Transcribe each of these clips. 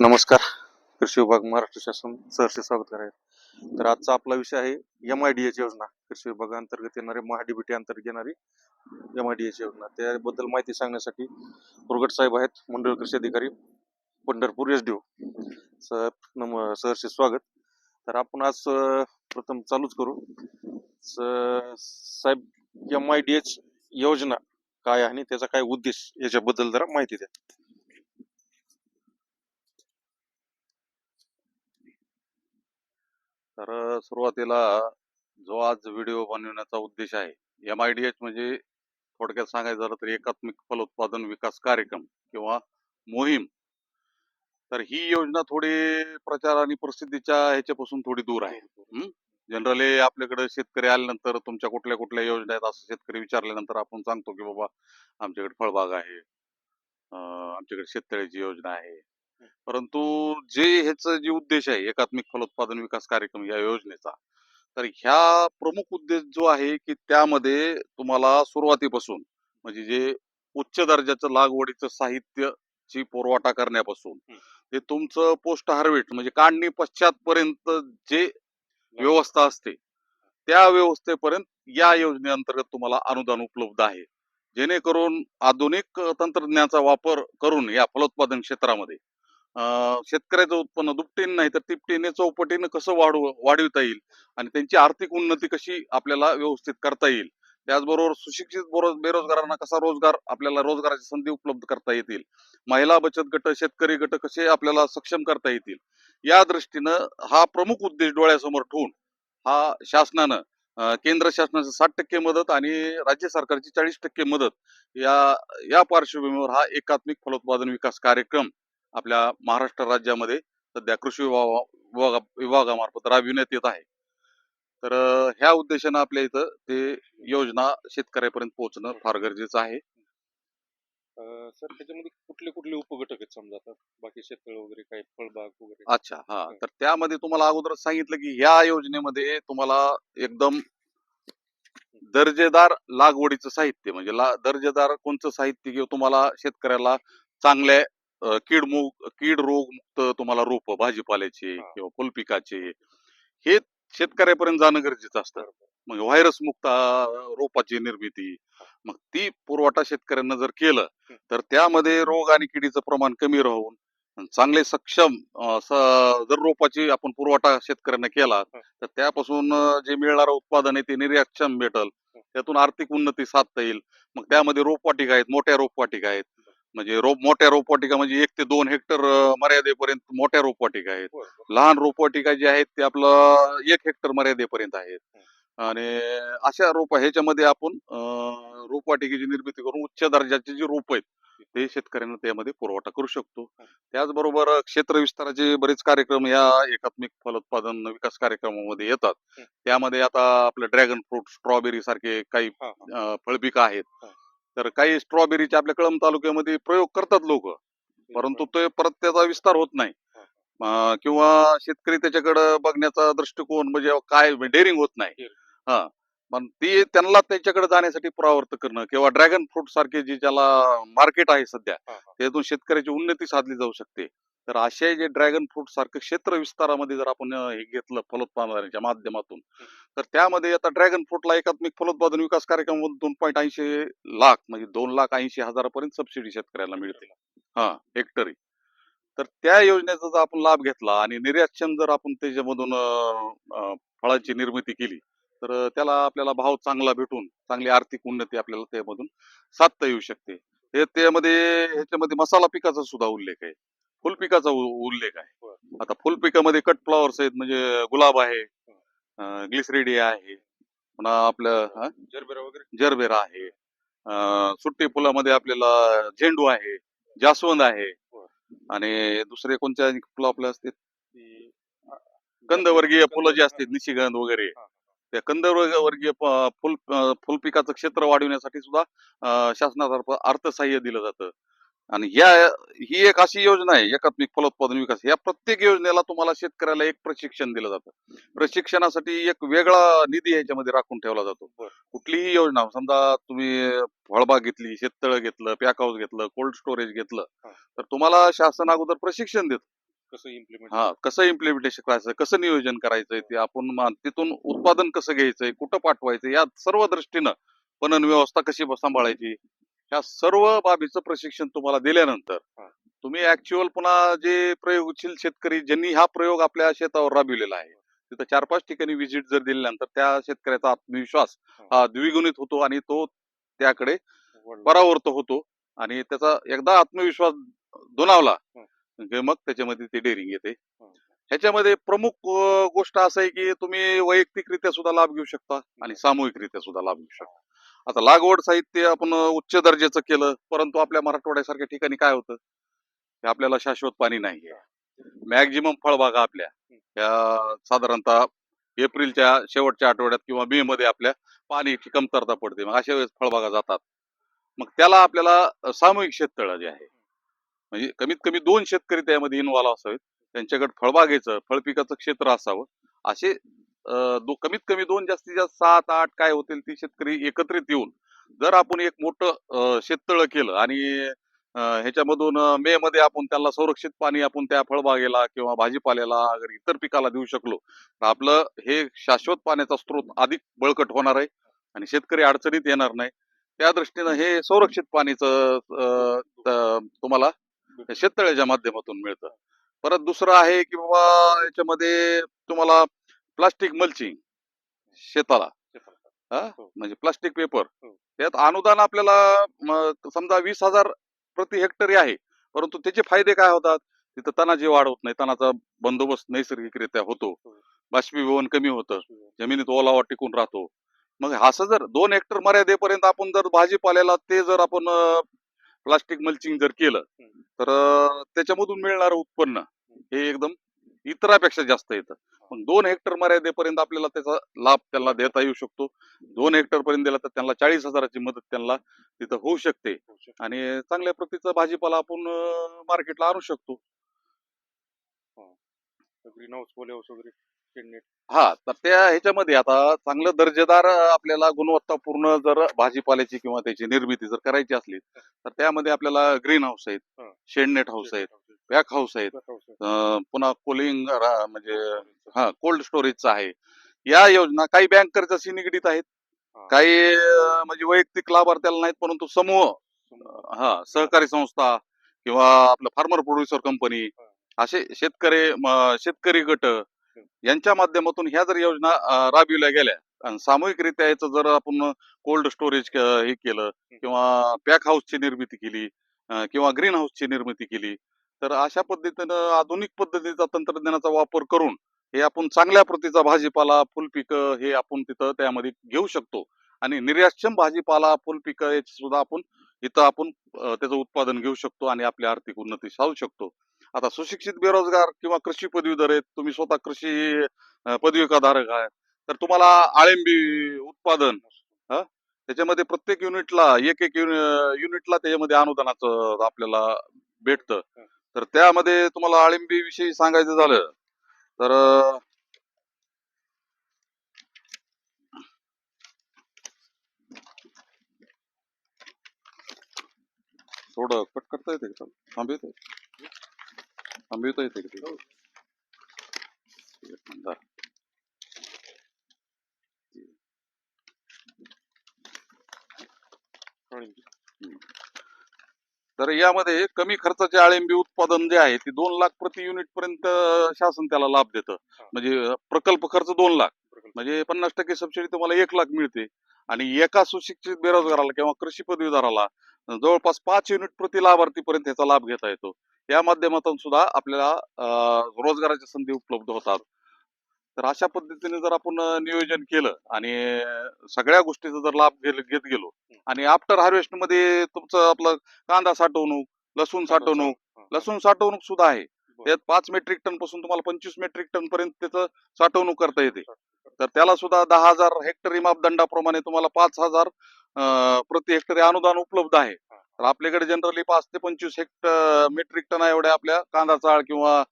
नमस्कार. कृषी विभाग महाराष्ट्र शासन सहर्ष स्वागत करायचं. तर आजचा आपला विषय आहे एम आय डी एच योजना. कृषी विभागाअंतर्गत येणारी महाडीबीटी अंतर्गत येणारी एम आय डी एच योजना. त्याबद्दल माहिती सांगण्यासाठी पुरगट साहेब आहेत मंडळ कृषी अधिकारी Pandharpur S D O sir नम सहर्ष स्वागत. तर आपण आज प्रथम चालूच करू. स- साहेब एम आय डी एच योजना काय आहे आणि त्याचा काय उद्देश याच्याबद्दल जरा माहिती द्या. तर सुरुवातीला जो आज व्हिडिओ बनवण्याचा उद्देश आहे एम आय डी एच म्हणजे थोडक्यात सांगायचं झालं तर एकात्मिक फलोत्पादन विकास कार्यक्रम किंवा मोहीम. तर ही योजना थोडी प्रचार आणि प्रसिद्धीच्या ह्याच्यापासून थोडी दूर आहे. जनरली आपल्याकडे शेतकरी आल्यानंतर तुमच्या कुठल्या कुठल्या योजना आहेत असं शेतकरी विचारल्यानंतर आपण सांगतो की बाबा आमच्याकडे फळबाग आहे आमच्याकडे शेततळ्याची योजना आहे. परंतु जे ह्याचं जे उद्देश आहे एकात्मिक फलोत्पादन विकास कार्यक्रम या योजनेचा तर ह्या प्रमुख उद्देश जो आहे की त्यामध्ये तुम्हाला सुरुवातीपासून म्हणजे जे उच्च दर्जाचं लागवडीचं साहित्याची पुरवठा करण्यापासून ते तुमचं पोस्ट हार्वेस्ट म्हणजे काढणी पश्चात पर्यंत जे व्यवस्था असते त्या व्यवस्थेपर्यंत या योजनेअंतर्गत तुम्हाला अनुदान उपलब्ध आहे. जेणेकरून आधुनिक तंत्रज्ञानाचा वापर करून या फलोत्पादन क्षेत्रामध्ये शेतकऱ्याचं उत्पन्न दुपटीनं नाही तर तिपटीने चौपटीनं कसं वाढव वाढविता येईल? आणि त्यांची आर्थिक उन्नती कशी आपल्याला व्यवस्थित करता येईल? त्याचबरोबर सुशिक्षित बेरोजगारांना कसा रोजगार आपल्याला रोजगाराची संधी उपलब्ध करता येतील? महिला बचत गट शेतकरी गट कसे आपल्याला सक्षम करता येतील? या दृष्टीनं हा प्रमुख उद्देश डोळ्यासमोर ठेवून हा शासनानं केंद्र शासनाचं साठ टक्के मदत आणि राज्य सरकारची चाळीस टक्के मदत या या पार्श्वभूमीवर हा एकात्मिक फलोत्पादन विकास कार्यक्रम आपल्या महाराष्ट्र राज्यामध्ये सध्या कृषी विभागा विभागा- विभागामार्फत राबविण्यात येत आहे. तर ह्या उद्देशानं आपल्या इथं ते योजना शेतकऱ्यापर्यंत पोहोचणं फार गरजेचं आहे. सर त्याच्यामध्ये कुठले कुठले उपघटक आहेत समजा आता? बाकी शेततळ वगैरे काही फळबाग वगैरे? अच्छा हा. तर त्यामध्ये तुम्हाला अगोदरच सांगितलं की ह्या योजनेमध्ये तुम्हाला एकदम दर्जेदार लागवडीचं साहित्य म्हणजे ला दर्जेदार कोणतं साहित्य किंवा तुम्हाला शेतकऱ्याला चांगल्या कीड मुक कीड रोग मुक्त तुम्हाला रोप भाजीपाल्याचे. किंवा फुलपिकाचे हे शेतकऱ्यापर्यंत जाणं गरजेचं असतं. मग व्हायरस मुक्त रोपाची निर्मिती मग ती पुरवठा शेतकऱ्यांना जर केलं तर त्यामध्ये रोग आणि किडीचं प्रमाण कमी राहून चांगले सक्षम जर रोपाची आपण पुरवठा शेतकऱ्यांना केला तर त्यापासून जे मिळणारं उत्पादन आहे ते निर्यातक्षम भेटल. त्यातून आर्थिक उन्नती साधता येईल. मग त्यामध्ये रोपवाटिका आहेत मोठ्या रोपवाटिका आहेत. म्हणजे रोप मोठ्या रोपवाटिका म्हणजे एक ते दोन हेक्टर मर्यादेपर्यंत मोठ्या रोपवाटिका आहेत. लहान रोपवाटिका जे आहेत ते आपलं एक हेक्टर मर्यादेपर्यंत आहेत. आणि अशा रोप ह्याच्यामध्ये आपण रोपवाटिकेची निर्मिती करून उच्च दर्जाचे जे रोप आहेत ते शेतकऱ्यांना त्यामध्ये पुरवठा करू शकतो. त्याचबरोबर क्षेत्र विस्ताराचे बरेच कार्यक्रम या एकात्मिक फलोत्पादन विकास कार्यक्रमामध्ये येतात. त्यामध्ये आता आपलं ड्रॅगन फ्रूट स्ट्रॉबेरी सारखे काही फळपिकं आहेत. तर काही स्ट्रॉबेरीचे आपल्या कळंब तालुक्यामध्ये प्रयोग करतात लोक. परंतु ते परत त्याचा विस्तार होत नाही. किंवा शेतकरी त्याच्याकडे बघण्याचा दृष्टिकोन म्हणजे काय डेअरिंग होत नाही. हा. पण ती त्यांना त्याच्याकडे जाण्यासाठी परावर्त करणं किंवा ड्रॅगन फ्रूट सारखे जे ज्याला मार्केट आहे सध्या. त्यातून शेतकऱ्याची उन्नती साधली जाऊ शकते. तर असे जे ड्रॅगन फ्रूट सारखं क्षेत्र विस्तारामध्ये जर आपण हे घेतलं फलोत्पादनाच्या माध्यमातून तर त्यामध्ये आता ड्रॅगन फ्रूटला एकात्मिक फलोत्पादन विकास कार्यक्रमामधून दोन पॉईंट ऐंशी लाख म्हणजे दोन लाख ऐंशी हजारापर्यंत सबसिडी शेतकऱ्याला मिळते. हा हेक्टरी तर त्या योजनेचा जर आपण लाभ घेतला आणि निर्यातक्षम जर आपण त्याच्यामधून फळांची निर्मिती केली तर त्याला आपल्याला भाव चांगला भेटून चांगली आर्थिक उन्नती आपल्याला त्यामधून साधता येऊ शकते. हे त्यामध्ये ह्याच्यामध्ये मसाला पिकाचा सुद्धा उल्लेख आहे. फुलपिकाचा उ- उल्लेख आहे. आता फुलपिकामध्ये कट फ्लॉवर्स आहेत म्हणजे गुलाब आहे ग्लिसरेडिया आहे पुन्हा आपलं? जरबेरा वगैरे? जरबेरा आहे. सुट्टी फुलामध्ये आपल्याला झेंडू आहे जास्वंद आहे आणि दुसरे कोणत्या फुलं आपल्या असते ती कंदवर्गीय फुलं जी असतात निशिगंध वगैरे. त्या कंदवर्गीय फुल फुलपिकाचं क्षेत्र वाढवण्यासाठी सुद्धा शासनातर्फे अर्थसहाय्य दिलं जातं. आणि ह्या ही एक अशी योजना आहे एकात्मिक फलोत्पादन विकास. या प्रत्येक योजनेला तुम्हाला शेतकऱ्याला एक प्रशिक्षण दिलं जातं. प्रशिक्षणासाठी एक वेगळा निधी याच्यामध्ये राखून ठेवला जातो. कुठलीही योजना समजा तुम्ही फळबाग घेतली शेततळ घेतलं पॅक हाऊस घेतलं कोल्ड स्टोरेज घेतलं. तर तुम्हाला शासन अगोदर प्रशिक्षण देतं. कसं इम्प्लिमेंट हा कसं इम्प्लिमेंटेशन करायचं कसं नियोजन करायचंय ते आपण तिथून उत्पादन कसं घ्यायचंय कुठं पाठवायचं या सर्व दृष्टीनं पणन व्यवस्था कशी सांभाळायची? ह्या सर्व बाबीचं प्रशिक्षण तुम्हाला दिल्यानंतर. तुम्ही ऍक्च्युअल पुन्हा जे प्रयोगशील शेतकरी ज्यांनी हा प्रयोग आपल्या शेतावर राबविलेला आहे तिथं चार पाच ठिकाणी व्हिजिट जर दिल्यानंतर त्या शेतकऱ्याचा आत्मविश्वास हा. द्विगुणित होतो आणि तो त्याकडे परावर्त होतो आणि त्याचा एकदा आत्मविश्वास दुणावला की मग त्याच्यामध्ये ते डेअरिंग येते. ह्याच्यामध्ये प्रमुख गोष्ट असं आहे की तुम्ही वैयक्तिकरित्या सुद्धा लाभ घेऊ शकता आणि सामूहिकरित्या सुद्धा लाभ घेऊ शकता. आता लागवड साहित्य आपण उच्च दर्जाचं केलं परंतु आपल्या मराठवाड्यासारख्या ठिकाणी काय होतं? हे आपल्याला शाश्वत पाणी नाही मॅक्झिमम फळबागा आपल्या. या साधारणतः एप्रिलच्या शेवटच्या आठवड्यात किंवा मे मध्ये आपल्या पाण्याची कमतरता पडते. मग अशा वेळेस फळबागा जातात. मग त्याला आपल्याला सामूहिक शेततळ जे आहे म्हणजे कमीत कमी दोन शेतकरी त्यामध्ये इन्व्हॉल्व्ह असावेत. त्यांच्याकडे फळबागेचं फळपिकाचं क्षेत्र असावं. असे दो- कमीत कमी दोन जास्तीत जास्त सात आठ काय होतील ती शेतकरी एकत्रित येऊन जर आपण एक मोठं शेततळ शेततळं केलं आणि ह्याच्यामधून मे मध्ये आपण त्याला संरक्षित पाणी आपण त्या फळबागेला किंवा भाजीपाल्याला इतर पिकाला देऊ शकलो तर आपलं हे शाश्वत पाण्याचा स्रोत अधिक बळकट होणार आहे आणि शेतकरी अडचणीत येणार नाही. त्या दृष्टीनं हे संरक्षित पाणीचं तुम्हाला शेततळ्याच्या माध्यमातून मिळतं. परत दुसरं आहे की बाबा याच्यामध्ये तुम्हाला प्लास्टिक मल्चिंग शेताला. हा? हो. म्हणजे प्लास्टिक पेपर. हो. त्यात अनुदान आपल्याला समजा वीस हजार प्रति हेक्टरी आहे. परंतु त्याचे फायदे काय होतात? तिथं तणाची वाढ होत नाही. तणाचा बंदोबस्त नैसर्गिकरित्या होतो. हो. बाष्पीभवन कमी होतं. जमिनीत ओलावा टिकून राहतो. मग असं जर दोन हेक्टर मर्यादेपर्यंत आपण जर भाजीपाल्याला ते जर आपण प्लास्टिक मल्चिंग जर केलं तर त्याच्यामधून मिळणारं उत्पन्न हे एकदम इतरापेक्षा जास्त येतं. मग दोन हेक्टर मर्यादेपर्यंत आपल्याला त्याचा लाभ त्यांना देता येऊ शकतो. दोन हेक्टर पर्यंत दिला तर त्यांना चाळीस हजाराची मदत त्यांना तिथं होऊ शकते. आणि चांगल्या प्रतीचा भाजीपाला आपण मार्केटला आणू शकतो. ग्रीन हाऊस वगैरे. हा तर त्या ह्याच्यामध्ये आता चांगलं दर्जेदार आपल्याला गुणवत्तापूर्ण जर भाजीपाल्याची किंवा त्याची निर्मिती जर करायची असली तर त्यामध्ये आपल्याला ग्रीन हाऊस आहेत. शेडनेट हाऊस आहेत पॅक हाऊस आहेत पुन्हा कोलिंग म्हणजे हा कोल्ड स्टोरेजचं आहे. या योजना काही बँकरच्याशी निगडीत आहेत काही म्हणजे वैयक्तिक लाभार्थ्याला नाहीत परंतु समूह हा सहकारी संस्था किंवा आपलं फार्मर प्रोड्युसर कंपनी असे शेतकरी शेतकरी गट यांच्या माध्यमातून ह्या जर योजना राबविल्या गेल्या आणि सामूहिकरित्या याचं जर आपण कोल्ड स्टोरेज हे केलं किंवा पॅक हाऊसची निर्मिती केली किंवा ग्रीन हाऊसची निर्मिती केली तर अशा पद्धतीनं आधुनिक पद्धतीचा तंत्रज्ञानाचा वापर करून हे आपण चांगल्या प्रतीचा भाजीपाला फुलपिकं हे आपण तिथं त्यामध्ये घेऊ शकतो. आणि निर्यातक्षम भाजीपाला फुलपिकं याची सुद्धा आपण इथं आपण त्याचं उत्पादन घेऊ शकतो आणि आपली आर्थिक उन्नती साधू शकतो. आता सुशिक्षित बेरोजगार किंवा कृषी पदवीधर आहेत तुम्ही स्वतः कृषी अं, पदविकाधारक आहे तर तुम्हाला आळंबी उत्पादन त्याच्यामध्ये प्रत्येक युनिटला एक एक युनिटला त्याच्यामध्ये अनुदानाचं आपल्याला भेटतं. तर त्यामध्ये तुम्हाला आळिंबी विषयी सांगायचं झालं तर थोडं कट करता येते का? थांबवता थांबवता येते का ते? जरा. तर यामध्ये कमी खर्चाचे आळिंबी उत्पादन जे आहे ते दोन लाख प्रति युनिट पर्यंत शासन त्याला लाभ देतं. म्हणजे प्रकल्प खर्च दोन लाख. म्हणजे पन्नास टक्के सबसिडी तुम्हाला एक लाख मिळते. आणि एका सुशिक्षित बेरोजगाराला किंवा कृषी पदवीधराला जवळपास पाच युनिट प्रति लाभार्थी पर्यंत याचा लाभ घेता येतो. या माध्यमातून सुद्धा आपल्याला रोजगाराच्या संधी उपलब्ध होतात. तर अशा पद्धतीने जर आपण नियोजन केलं आणि सगळ्या गोष्टीचा जर लाभ घेत गेलो आणि आफ्टर हार्वेस्टमध्ये तुमचं आपलं कांदा साठवणूक लसूण साठवणूक लसूण साठवणूक सुद्धा आहे. त्यात पाच मेट्रिक टनपासून तुम्हाला पंचवीस मेट्रिक टन पर्यंत त्याचं साठवणूक करता येते. तर त्याला सुद्धा दहा हजार हेक्टरी मापदंडाप्रमाणे तुम्हाला पाच हजार प्रति हेक्टरी अनुदान उपलब्ध आहे. तर आपल्याकडे जनरली पाच ते पंचवीस हेक्टर मेट्रिक टन एवढ्या आपल्या. कांदा चाळ किंवा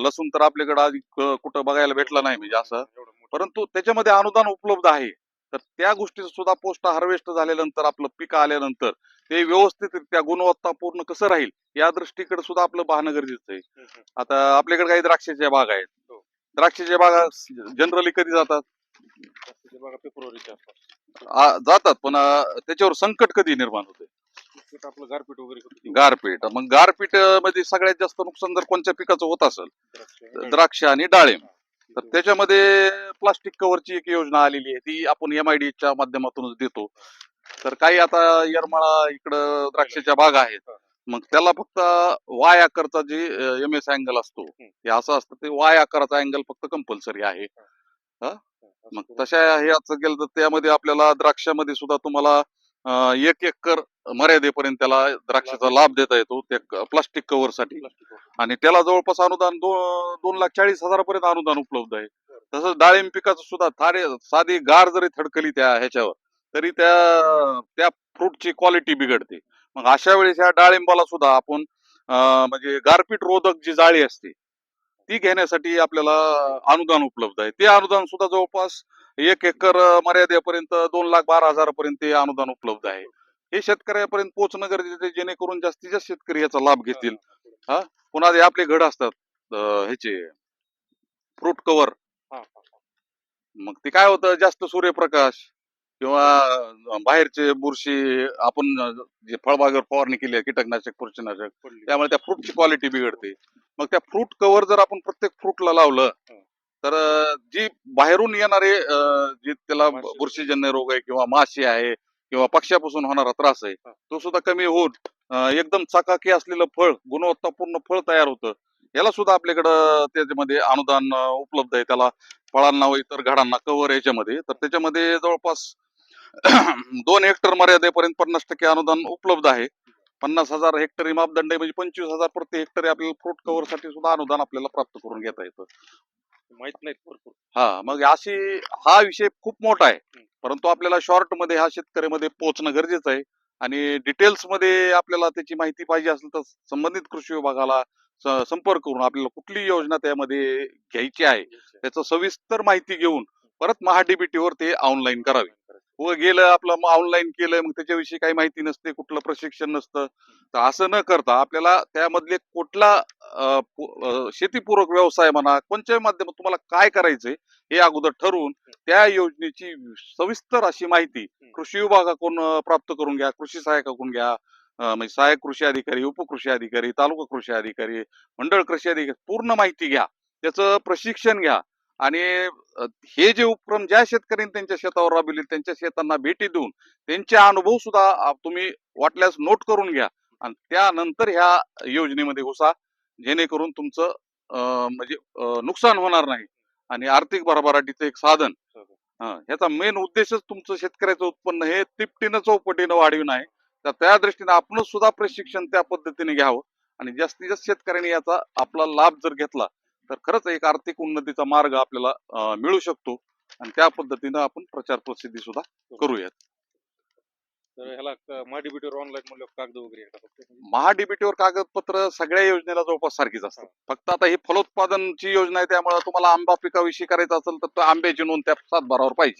लसूण तर आपल्याकडे आधी कुठं बघायला भेटला नाही म्हणजे असं. परंतु त्याच्यामध्ये अनुदान उपलब्ध आहे. तर त्या गोष्टीचं सुद्धा पोस्ट हार्वेस्ट झाल्यानंतर आपलं पीक आल्यानंतर ते व्यवस्थितरित्या गुणवत्तापूर्ण कसं राहील या दृष्टीकडे सुद्धा आपलं पाहणं गरजेचं आहे. आता आपल्याकडे काही द्राक्षाच्या बाग आहेत. हो. द्राक्षाच्या बागा जनरली कधी जातात? जातात पण त्याच्यावर संकट कधी निर्माण होते पीठ आपलं गारपीट वगैरे होतं. गारपीट मग गारपीटमध्ये सगळ्यात जास्त नुकसान जर कोणत्या पिकाचं होत असेल द्राक्ष तर आणि द्राक्ष आणि डाळिंब. तर. त्याच्यामध्ये प्लास्टिक कव्हरची एक योजना आलेली आहे ती आपण एम आय च्या माध्यमातूनच देतो. तर काही आता येरमाळा इकडं द्राक्षाच्या बागा आहेत. मग त्याला फक्त वाय आकारचा जे एम एस अँगल असतो हे असं असतं ते वाय आकाराचा अँगल फक्त कंपल्सरी आहे. असं मग तशा ह्याच गेलं तर त्यामध्ये आपल्याला द्राक्षामध्ये सुद्धा तुम्हाला अं, एक एकर मर्यादेपर्यंत त्याला द्राक्षाचा लाभ देता येतो त्या प्लास्टिक कव्हरसाठी आणि त्याला जवळपास अनुदान दोन लाख चाळीस हजारापर्यंत अनुदान उपलब्ध आहे. तसंच डाळिंब पिकाचं सुद्धा थारे साधी गार जरी थडकली त्या ह्याच्यावर तरी त्या त्या फ्रूटची क्वालिटी बिघडते. मग अशा वेळेस ह्या डाळिंबाला सुद्धा आपण म्हणजे गारपीट रोधक जी जाळी असते ती घेण्यासाठी आपल्याला अनुदान उपलब्ध आहे. ते अनुदान सुद्धा जवळपास एक एकर मर्यादेपर्यंत दोन लाख बारा हजारापर्यंत ते अनुदान उपलब्ध आहे. हे शेतकऱ्यापर्यंत पोहोचणं गरजेचं आहे जेणेकरून जास्तीत जास्त शेतकरी याचा लाभ घेतील पुन्हा जे आपले घड असतात ह्याचे फ्रूट कव्हर हा, हा, हा. मग ते काय होतं जास्त सूर्यप्रकाश किंवा बाहेरचे बुरशी आपण जे फळबागेवर फवारणी केली आहे कीटकनाशक बुरशीनाशक पडली. त्यामुळे त्या फ्रूटची क्वालिटी बिघडते मग त्या फ्रूट कव्हर जर आपण प्रत्येक फ्रूटला लावलं हं. तर जी बाहेरून येणारे जे त्याला. बुरशीजन्य रोग आहे किंवा माशी आहे किंवा पक्ष्यापासून होणारा त्रास आहे. तो सुद्धा कमी होऊन एकदम चकाकी असलेलं फळ गुणवत्तापूर्ण फळ तयार होतं. याला सुद्धा आपल्याकडं त्याच्यामध्ये अनुदान उपलब्ध आहे. त्याला फळांना व इतर झाडांना कव्हर याच्यामध्ये. तर त्याच्यामध्ये जवळपास दोन हेक्टर मर्यादेपर्यंत पन्नास टक्के अनुदान उपलब्ध आहे. पन्नास हजार हेक्टरी मापदंड म्हणजे पंचवीस हजार प्रति हेक्टरी आपल्याला फ्रूट कव्हरसाठी सुद्धा अनुदान आपल्याला प्राप्त करून घेता येतं. माहीत नाहीत भरपूर. हा मग अशी हा विषय खूप मोठा आहे. परंतु आपल्याला शॉर्टमध्ये हा शेतकऱ्यामध्ये पोहोचणं गरजेचं आहे. आणि डिटेल्समध्ये आपल्याला त्याची माहिती पाहिजे असेल तर संबंधित कृषी विभागाला संपर्क करून आपल्याला कुठली योजना त्यामध्ये घ्यायची आहे त्याचं सविस्तर माहिती घेऊन परत महाडीबीटी वर ते ऑनलाईन करावे. व गेलं आपलं ऑनलाईन केलं मग त्याच्याविषयी काही माहिती नसते कुठलं प्रशिक्षण नसतं. तर असं न करता आपल्याला त्यामधले कुठला शेतीपूरक व्यवसाय म्हणा कोणत्याही माध्यमात तुम्हाला काय करायचंय हे अगोदर ठरवून त्या योजनेची सविस्तर अशी माहिती कृषी विभागाकडून प्राप्त करून घ्या कृषी सहाय्यकाकडून घ्या म्हणजे सहाय्यक कृषी अधिकारी उपकृषी अधिकारी तालुका कृषी अधिकारी मंडळ कृषी अधिकारी पूर्ण माहिती घ्या. त्याचं प्रशिक्षण घ्या. आणि हे जे उपक्रम ज्या शेतकऱ्यांनी त्यांच्या शेतावर राबविले त्यांच्या शेतांना भेटी देऊन त्यांचे अनुभव सुद्धा तुम्ही वाटल्यास नोट करून घ्या. आणि त्यानंतर ह्या योजनेमध्ये घुसा जेणेकरून तुमचं म्हणजे नुकसान होणार नाही आणि आर्थिक भरभराटीचं एक साधन. हं, ह्याचा मेन उद्देशच तुमचं शेतकऱ्याचं उत्पन्न हे तिपटीनं चौपटीनं वाढविणं आहे. तर त्या दृष्टीने आपणच सुद्धा प्रशिक्षण त्या पद्धतीने घ्यावं आणि जास्तीत जास्त शेतकऱ्यांनी याचा आपला लाभ जर घेतला तर खरंच एक आर्थिक उन्नतीचा मार्ग आपल्याला मिळू शकतो. आणि त्या पद्धतीनं आपण प्रचार प्रसिद्धी सुद्धा करूयात. तर ह्याला महाडीबीटीवर ऑनलाईन म्हणलं कागद वगैरे? महाडीबीटीवर कागदपत्र सगळ्या योजनेला जवळपास सारखीच असतात फक्त आता ही फलोत्पादनची योजना आहे त्यामुळे तुम्हाला आंबा पिकाविषयी करायचं असेल तर तो आंब्याची नोंद त्या सातबारावर पाहिजे.